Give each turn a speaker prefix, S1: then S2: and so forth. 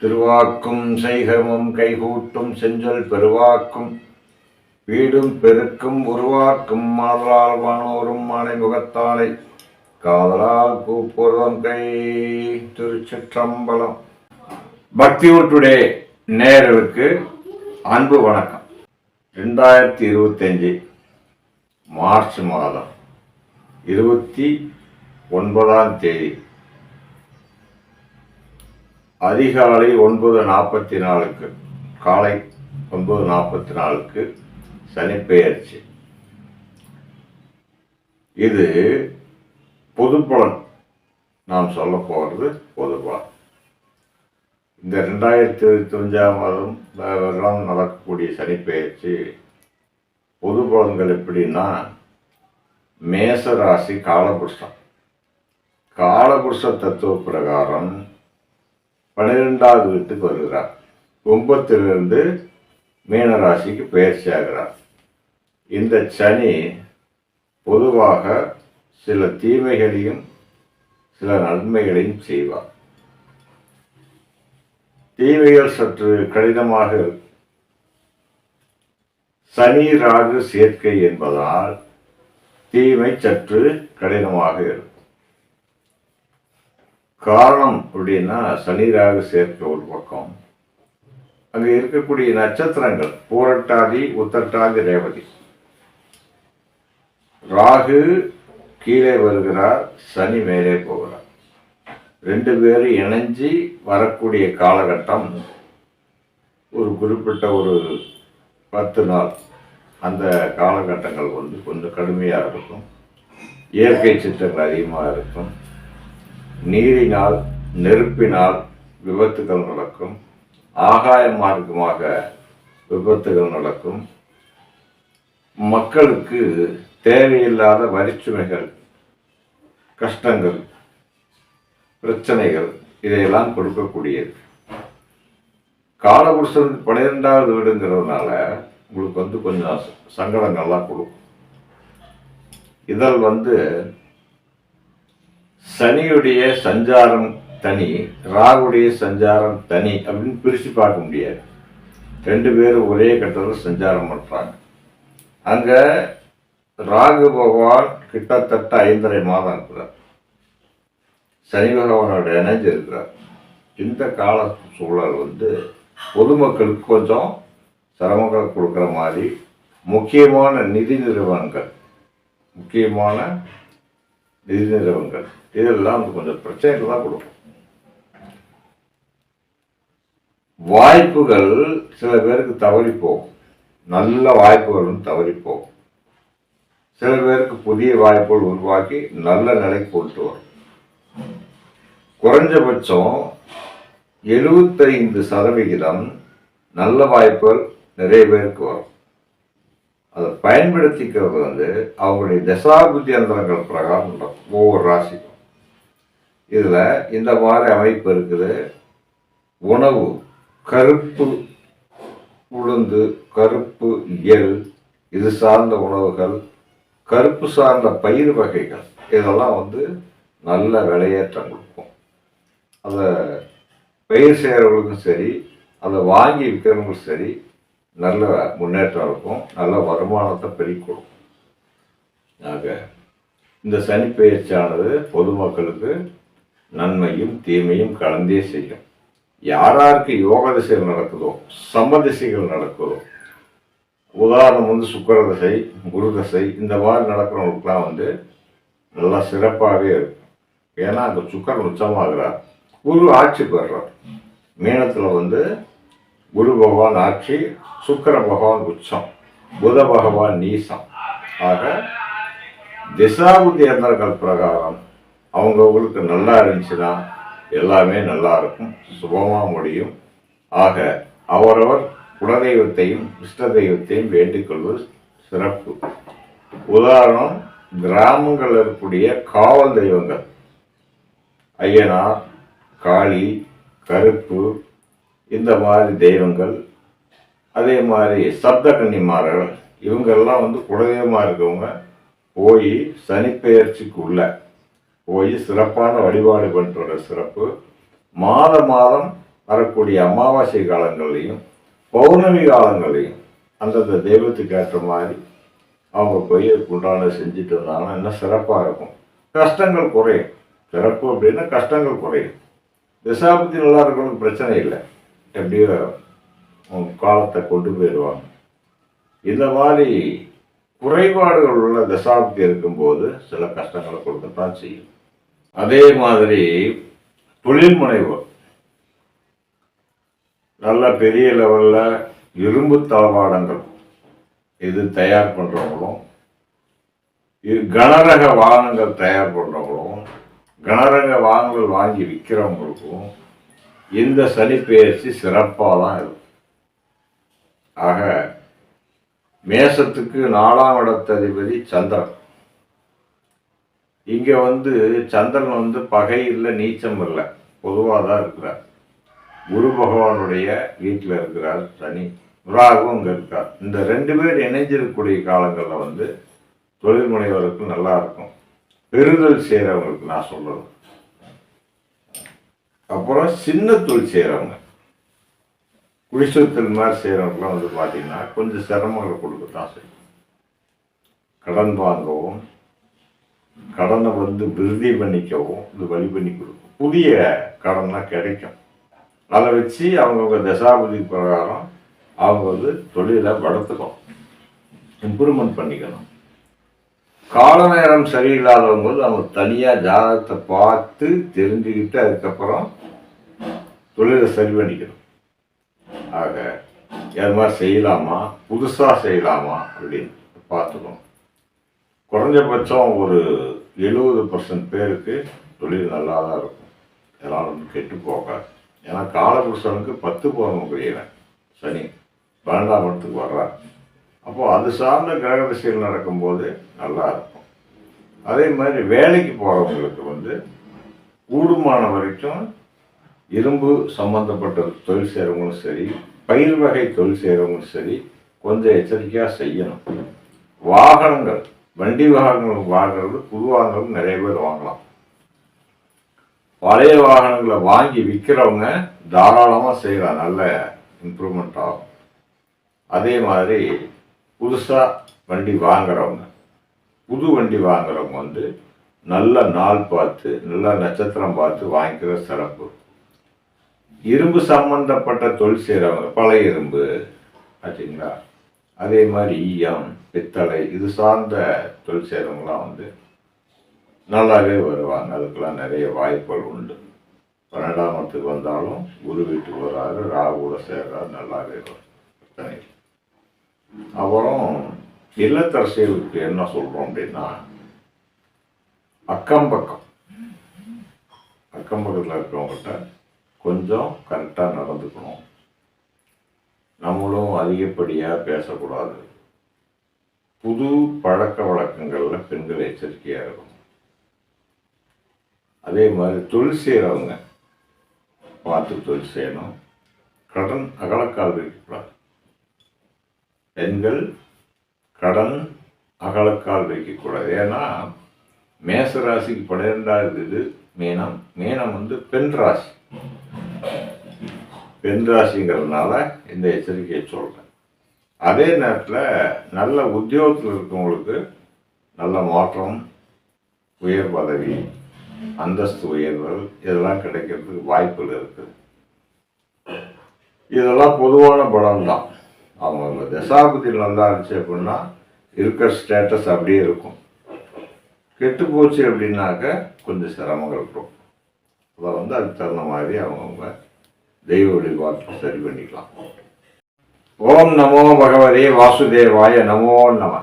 S1: திருவாக்கும் செய்கமும் கைகூட்டும் செஞ்சொல் பெருவாக்கும். வீடும் பெருக்கும் உருவாக்கும் மாதலால் வானோரும் மாலை முகத்தாலை காதலால் கூப்புறம் கை திருச்சிற்றம்பலம். பக்தி டுடே நேயர்களுக்கு அன்பு வணக்கம். ரெண்டாயிரத்தி இருபத்தஞ்சு மார்ச் மாதம் இருபத்தி ஒன்பதாம் தேதி. அதிகாலை ஒன்பது நாற்பத்தி நாலுக்கு காலை ஒன்பது நாற்பத்தி நாலுக்கு சனிப்பெயர்ச்சி. இது பொதுப்பலன் நாம் சொல்ல போகிறது பொதுப்பலன். இந்த ரெண்டாயிரத்தி இருபத்தஞ்சாம் மாதம் வருடம் நடக்கக்கூடிய சனிப்பெயர்ச்சி பொது பலன்கள் எப்படின்னா மேச ராசி காலபுருஷம் காலபுருஷ தத்துவ பிரகாரம் பன்னிரெண்டாவது வீட்டுக்கு வருகிறார். கும்பத்திலிருந்து மீன ராசிக்கு பயிற்சி ஆகிறார் இந்த சனி பொதுவாக சில தீமைகளையும் சில நன்மைகளையும் செய்வார். தீமைகள் சற்று கடினமாக சனி ராகு சேர்க்கை என்பதால் தீமை சற்று கடினமாக இருக்கும். காரணம் அப்படின்னா சனி ராகு சேர்க்கை ஒரு பக்கம். அங்கே இருக்கக்கூடிய நட்சத்திரங்கள் பூரட்டாதி உத்தட்டாதி ரேவதி. ராகு கீழே வருகிறார் சனி மேலே போகிறார். ரெண்டு பேரும் இணைஞ்சி வரக்கூடிய காலகட்டம் ஒரு குறிப்பிட்ட ஒரு பத்து நாள். அந்த காலகட்டங்கள் வந்து கொஞ்சம் கடுமையாக இருக்கும். இயற்கை சிற்றங்கள் அதிகமாக இருக்கும். நீரினால் நெருப்பினால் விபத்துகள் நடக்கும். ஆகாய மார்க்கமாக விபத்துகள் நடக்கும். மக்களுக்கு தேவையில்லாத வரிச்சுமைகள் கஷ்டங்கள் பிரச்சனைகள் இதையெல்லாம் கொடுக்கக்கூடியது. காலபுருஷன் பன்னிரெண்டாவது வீடுங்கிறதுனால உங்களுக்கு வந்து கொஞ்சம் சங்கடங்கள்லாம் கொடுக்கும். இதில் வந்து சனியுடைய சஞ்சாரம் தனி ராகுடைய சஞ்சாரம் தனி அப்படின்னு பிரித்து பார்க்க முடியாது. ரெண்டு பேரும் ஒரே கட்டத்தில் சஞ்சாரம் பண்ணுறாங்க அங்கே ராகு பகவான் கிட்டத்தட்ட ஐந்தரை மாதம் இருக்கிறார். சனி பகவானோட இணைஞ்சு இருக்கிறார். இந்த கால சூழல் வந்து பொதுமக்களுக்கு கொஞ்சம் சிரமங்கள் கொடுக்குற மாதிரி முக்கியமான நிதி நிறுவனங்கள் முக்கியமான நிதி நிறுவனங்கள் இதெல்லாம் வந்து கொஞ்சம் பிரச்சனைகள் தான் கொடுக்கும். வாய்ப்புகள் சில பேருக்கு தவறி போகும் நல்ல வாய்ப்புகளும் தவறிப்போம் தவறி போகும் சில பேருக்கு புதிய வாய்ப்புகள் உருவாக்கி நல்ல நிலைக்கு கொண்டு வரும். குறைஞ்சபட்சம் எழுபத்தைந்து சதவிகிதம் நல்ல வாய்ப்புகள் நிறைய பேருக்கு வரும். அதை பயன்படுத்திக்கிறது வந்து அவங்களுடைய தசாபுத்தி அந்தரங்கள் பிரகாரம் நடக்கும் ஒவ்வொரு ராசிக்கும். இதில் இந்த மாதிரி அமைப்பு இருக்குது. உணவு கருப்பு உளுந்து கருப்பு எள் இது சார்ந்த உணவுகள் கருப்பு சார்ந்த பயிர் வகைகள் இதெல்லாம் வந்து நல்ல விலையேற்றம் கொடுக்கும். அதை பயிர் செய்கிறவங்களுக்கும் சரி அதை வாங்கி விற்கிறவங்களுக்கும் சரி நல்ல முன்னேற்றம் இருக்கும். நல்ல வருமானத்தை பெருக்கி ஆக இந்த சனிப்பெயர்ச்சியானது பொதுமக்களுக்கு நன்மையும் தீமையும் கலந்தே செய்யும். யாராருக்கு யோக திசைகள் நடக்குதோ சம திசைகள் நடக்குதோ உதாரணம் வந்து சுக்கர தசை குரு தசை இந்த மாதிரி நடக்கிறவங்களுக்குலாம் வந்து நல்லா சிறப்பாகவே இருக்கும். ஏன்னா அந்த சுக்கரன் உச்சமாகிறார். குரு ஆட்சி பெறுறார். மீனத்தில் வந்து குரு பகவான் ஆட்சி சுக்கர பகவான் உச்சம் புத பகவான் நீசம். ஆக திசாபுத்தி எந்திரங்கள் பிரகாரம் அவங்கவுங்களுக்கு நல்லா இருந்துச்சுன்னா எல்லாமே நல்லா இருக்கும் சுபமாக முடியும். ஆக அவரவர் குலதெய்வத்தையும் இஷ்ட தெய்வத்தையும் வேண்டிக்கொள்வது சிறப்பு. உதாரணம் கிராமங்களில் இருக்கக்கூடிய காவல் தெய்வங்கள். ஐயனார் காளி கருப்பு இந்த மாதிரி தெய்வங்கள் அதே மாதிரி சப்த கன்னிமார்கள் இவங்கெல்லாம் வந்து குலதெய்வமாக இருக்கவங்க போய் சனிப்பெயர்ச்சிக்குள்ள போய் சிறப்பான வழிபாடு பண்ணுற சிறப்பு. மாத மாதம் வரக்கூடிய அமாவாசை காலங்கள்லையும் பௌர்ணமி காலங்கள்லையும் அந்தந்த தெய்வத்துக்கு ஏற்ற மாதிரி அவங்க போய் உண்டான செஞ்சுட்டு வந்தாங்கன்னா இன்னும் சிறப்பாக இருக்கும். கஷ்டங்கள் குறையும். சிறப்பு அப்படின்னா கஷ்டங்கள் குறையும். திசாபுத்தி நல்லா இருக்கணும் பிரச்சனை இல்லை. எப்படியோ காலத்தை கொண்டு போயிடுவாங்க. இந்த மாதிரி குறைபாடுகள் உள்ள தசாப்தி இருக்கும்போது சில கஷ்டங்களை கொடுக்கத்தான் செய்யும். அதே மாதிரி தொழில் முனைவோர் நல்ல பெரிய லெவலில் இரும்பு தளவாடங்கள் இது தயார் பண்ணுறவங்களும் இது கனரக வாகனங்கள் தயார் பண்ணுறவங்களும் கனரக வாகனங்கள் வாங்கி விற்கிறவங்களுக்கும் இந்த சனி பெயர்ச்சி சிறப்பாக தான் இருக்கும் ஆக மேசத்துக்கு நாலாம் இடத்ததிபதி சந்திரன். இங்கே வந்து சந்திரன் வந்து பகை இல்லை நீச்சம் இல்லை. பொதுவாக தான் இருக்கிறார். குரு பகவானுடைய வீட்டில் இருக்கிறார் சனி. ராகும் அங்கே இருக்கார். இந்த ரெண்டு பேர் இணைஞ்சிருக்கக்கூடிய காலங்களில் வந்து தொழில் முனைவருக்கு நல்லா இருக்கும். பெறுதல் செய்கிறவங்களுக்கு நான் சொல்கிறது அப்புறம் சின்ன தொழில் செய்கிறவங்க குடிசத்தில் மாதிரி செய்கிறவங்களாம் வந்து பார்த்தீங்கன்னா கொஞ்சம் சிரமங்களை கொடுக்கத்தான் செய்யும். கடன் வாங்கவும் கடனை வந்து விருதி பண்ணிக்கவும் இது வழி பண்ணி கொடுக்கும். புதிய கடன்லாம் கிடைக்கும். அதை வச்சு அவங்கவுங்க தசாபதி பிரகாரம் அவங்க வந்து தொழிலை வளர்த்துக்கணும். இம்ப்ரூவ்மெண்ட் பண்ணிக்கணும். கால நேரம் சரியில்லாதவங்க போது அவங்க தனியாக ஜாதகத்தை பார்த்து தெரிஞ்சுக்கிட்டு அதுக்கப்புறம் தொழிலை சரி பண்ணிக்கணும். ஆக அது மாதிரி செய்யலாமா? புதுசாக செய்யலாமா? அப்படின்னு பார்த்துக்கணும். குறைஞ்சபட்சம் ஒரு எழுபது பர்சன்ட் பேருக்கு தொழில் நல்லா தான் இருக்கும். இதெல்லாம் வந்து கெட்டு போகாது. ஏன்னா காலபுருஷனுக்கு பத்து போகக்கூடியவன் சனி. பன்னெண்டாம் இடத்துக்கு வர்றார். அப்போது அது சார்ந்த கிரக திசைகள் நடக்கும்போது நல்லா இருக்கும். அதே மாதிரி வேலைக்கு போகிறவங்களுக்கு வந்து கூடுமான வரைக்கும் இரும்பு சம்பந்தப்பட்ட தொழில் செய்கிறவங்களும் சரி பயிர் வகை தொழில் செய்கிறவங்களும் சரி கொஞ்சம் எச்சரிக்கையாக செய்யணும். வாகனங்கள் வண்டி வாகனங்கள் வாங்குறது புது வாகனங்கள் நிறைய பேர் வாங்கலாம். பழைய வாகனங்களை வாங்கி விற்கிறவங்க தாராளமாக செய்யலாம். நல்ல இம்ப்ரூவ்மெண்ட் ஆகும். அதே மாதிரி புதுசாக வண்டி வாங்குறவங்க. புது வண்டி வாங்குறவங்க வந்து நல்ல நாள் பார்த்து நல்ல நட்சத்திரம் பார்த்து வாங்கிக்கிற சிறப்பு. இரும்பு சம்பந்தப்பட்ட தொழில் செய்கிறவங்க பழைய இரும்பு ஆச்சுங்களா அதே மாதிரி ஈயம் பித்தளை இது சார்ந்த தொழில் செய்கிறவங்களாம் வந்து நல்லாவே வருவாங்க. அதுக்கெல்லாம் நிறைய வாய்ப்புகள் உண்டு. பன்னெண்டாம் இடத்துக்கு வந்தாலும் குரு வீட்டுக்கு வராரு ராகுல சேர்றாரு நல்லாவே வரும். பிரச்சனை அப்புறம் இல்லத்தரசிகளுக்கு என்ன சொல்கிறோம் அப்படின்னா அக்கம் பக்கம். அக்கம் பக்கத்தில் இருக்கிறவங்கள்ட்ட கொஞ்சம் கரெக்டாக நடந்துக்கணும். நம்மளும் அதிகப்படியாக பேசக்கூடாது. புது பழக்க வழக்கங்களில் பெண்கள் எச்சரிக்கையாக இருக்கும் அதே மாதிரி தொழில் செய்கிறவங்க பார்த்து தொழில் செய்யணும். கடன் அகலக்கால் வைக்கக்கூடாது பெண்கள் கடன் அகலக்கால் வைக்கக்கூடாது. ஏன்னா மேச ராசிக்கு பன்னிரெண்டாவது இது மீனம். மீனம் வந்து பெண் ராசி. பெண் ராசிங்கிறதுனால இந்த எச்சரிக்கையை சொல்கிறேன் அதே நேரத்தில் நல்ல உத்தியோகத்தில் இருக்கவங்களுக்கு நல்ல மாற்றம் உயர் பதவி அந்தஸ்து உயர்வுகள் இதெல்லாம் கிடைக்கிறதுக்கு வாய்ப்புகள் இருக்குது இதெல்லாம் பொதுவான பலம் தான் அவங்க தசாபதி நல்லா இருந்துச்சு அப்படின்னா இருக்கிற ஸ்டேட்டஸ் அப்படியே இருக்கும். கெட்டு போச்சு அப்படின்னாக்க கொஞ்சம் சிரமங்கள் இருக்கும் அதை வந்து அதுக்கு தகுந்த மாதிரி அவங்கவுங்க தெய்வ வழிபாட்டு சரி பண்ணிக்கலாம். ஓம் நமோ பகவதே வாசுதேவாய நமோ நம.